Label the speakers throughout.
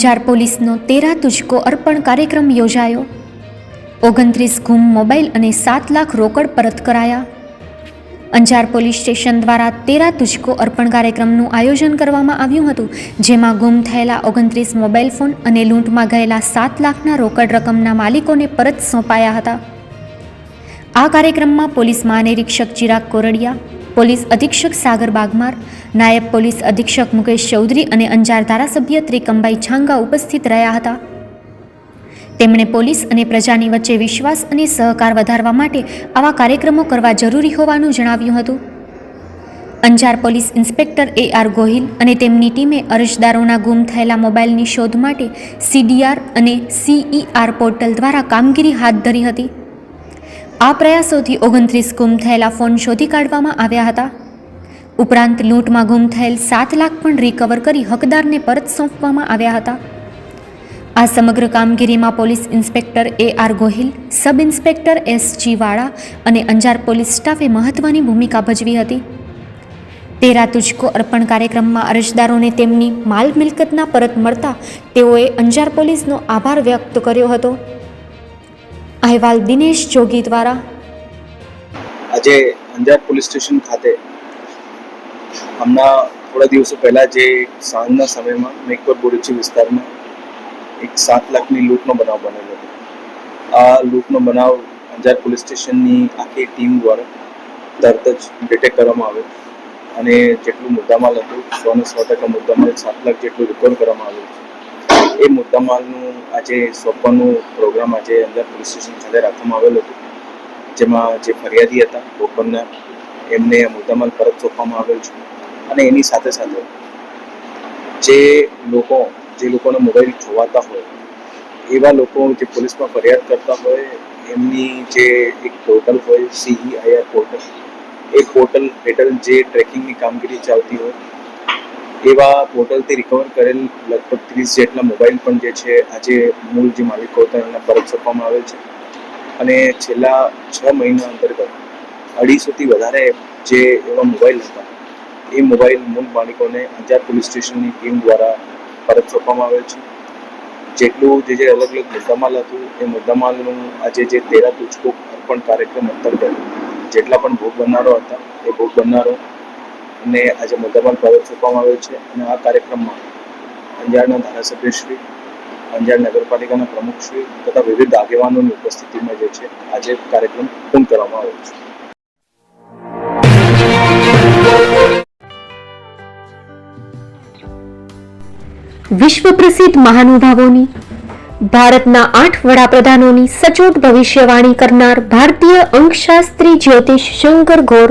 Speaker 1: અંજાર પોલીસનો તેરા તુજકો અર્પણ કાર્યક્રમ યોજાયો. ઓગણત્રીસ ગુમ મોબાઈલ અને સાત લાખ રોકડ પરત કરાયા. અંજાર પોલીસ સ્ટેશન દ્વારા તેરા તુજકો અર્પણ કાર્યક્રમનું આયોજન કરવામાં આવ્યું હતું, જેમાં ગુમ થયેલા ઓગણત્રીસ મોબાઈલ ફોન અને લૂંટમાં ગયેલા સાત લાખના રોકડ રકમના માલિકોને પરત સોંપાયા હતા. આ કાર્યક્રમમાં પોલીસ મહાનિરીક્ષક ચિરાગ કોરડિયા પોલીસ અધિક્ષક સાગર બાગમાર, નાયબ પોલીસ અધિક્ષક મુકેશ ચૌધરી અને અંજાર ધારાસભ્ય ત્રિકમભાઈ છાંગા ઉપસ્થિત રહ્યા હતા. તેમણે પોલીસ અને પ્રજાની વચ્ચે વિશ્વાસ અને સહકાર વધારવા માટે આવા કાર્યક્રમો કરવા જરૂરી હોવાનું જણાવ્યું હતું. Anjar police inspector A R Gohil અને તેમની ટીમે અરજદારોના ગુમ થયેલા મોબાઈલની શોધ માટે સીડીઆર અને સીઈઆર પોર્ટલ દ્વારા કામગીરી હાથ ધરી હતી. આ પ્રયાસોથી ઓગણત્રીસ ગુમ થયેલા ફોન શોધી કાઢવામાં આવ્યા હતા. ઉપરાંત લૂંટમાં ગુમ થયેલ સાત લાખ પણ રિકવર કરી હકદારને પરત સોંપવામાં આવ્યા હતા. આ સમગ્ર કામગીરીમાં police inspector A R Gohil, sub inspector S G Vala અને અંજાર પોલીસ સ્ટાફે મહત્વની ભૂમિકા ભજવી હતી. તેરા તુજકો અર્પણ કાર્યક્રમમાં અરજદારોને તેમની માલ મિલકતના પરત મળતા તેઓએ અંજાર પોલીસનો આભાર વ્યક્ત કર્યો હતો. અહેવાલ દિનેશ જોગી દ્વારા.
Speaker 2: આજે અંજાર પોલીસ સ્ટેશન ખાતે હમણાં થોડા દિવસો પહેલા જે સાંજના સમયમાં મેકપર બોરીચી વિસ્તારમાં એક સાત લાખની લૂંટનો બનાવ બનેલો હતો. આ લૂંટનો બનાવ અંજાર પોલીસ સ્ટેશનની આખી ટીમ દ્વારા તરત જ ડિટેક્ટ કરવામાં આવ્યો અને જેટલું મુદ્દામાલ હતું, સો ને સો ટકા મુદ્દામાલ સાત લાખ જેટલું રિકવર કરવામાં આવ્યું છે. એ મુદ્દામાલનું આજે સોંપવાનું પ્રોગ્રામ આજે અંદર પોલીસ સ્ટેશન ખાતે રાખવામાં આવેલો હતો. જેમાં જે ફરિયાદી હતા બોપરના એમને મુદ્દામાલ પરત સોંપવામાં આવેલ છે. અને એની સાથે સાથે જે લોકો, જે લોકોને મોબાઈલ ખોવાતા હોય, એવા લોકો જે પોલીસમાં ફરિયાદ કરતા હોય, એમની જે એક પોર્ટલ હોય સીઈઆઈઆર પોર્ટલ એ પોર્ટલ હેઠળ જે ટ્રેકિંગની કામગીરી ચાલતી હોય એવા પોર્ટલથી રિકવર કરેલ લગભગ ત્રીસ જેટલા મોબાઈલ પણ જે છે, આજે મૂળ જે માલિકો હતા એના પરત સોંપવામાં આવેલ છે. અને છેલ્લા છ મહિના અંતર્ગત અઢીસોથી વધારે જે એવા મોબાઈલ હતા, એ મોબાઈલ મૂળ માલિકોને અંજાર પોલીસ સ્ટેશનની ટીમ દ્વારા પરત સોંપવામાં આવેલ છે. જેટલું જે જે અલગ અલગ મુદ્દામાલ હતું, એ મુદ્દામાલનું આજે જે તેરા તુચકો અર્પણ કાર્યક્રમ અંતર્ગત જેટલા પણ ભોગ બનનારો હતા, એ ભોગ બનનારો ને આજે મુદ્દામાલ પ્રવેશ ચૂકવામાં આવ્યો છે અને આ કાર્યક્રમમાં અંજારના ધારાસભ્યશ્રી અંજાર નગરપાલિકાના પ્રમુખશ્રી તથા વિવિધ આગેવાનોની ઉપસ્થિતિમાં જે છે, આજે કાર્યક્રમ પૂર્ણ કરવામાં આવ્યો છે.
Speaker 1: વિશ્વ પ્રસિદ્ધ મહાનુભાવોની, ભારતના આઠ વડાપ્રધાનોની સચોટ ભવિષ્યવાણી કરનાર ભારતીય અંકશાસ્ત્રી જ્યોતિષ શંકર ઘોર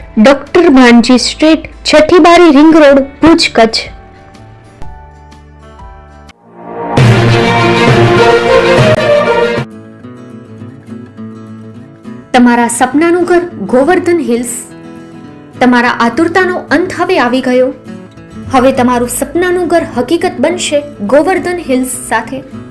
Speaker 1: doctor Bhanji street છઠ્ઠી બારી રિંગ રોડ, ભુજ કચ્છ. તમારા સપનાનું ઘર ગોવર્ધન હિલ્સ. તમારા આતુરતાનો અંત હવે આવી ગયો. હવે તમારું સપનાનું ઘર હકીકત બનશે ગોવર્ધન હિલ્સ સાથે.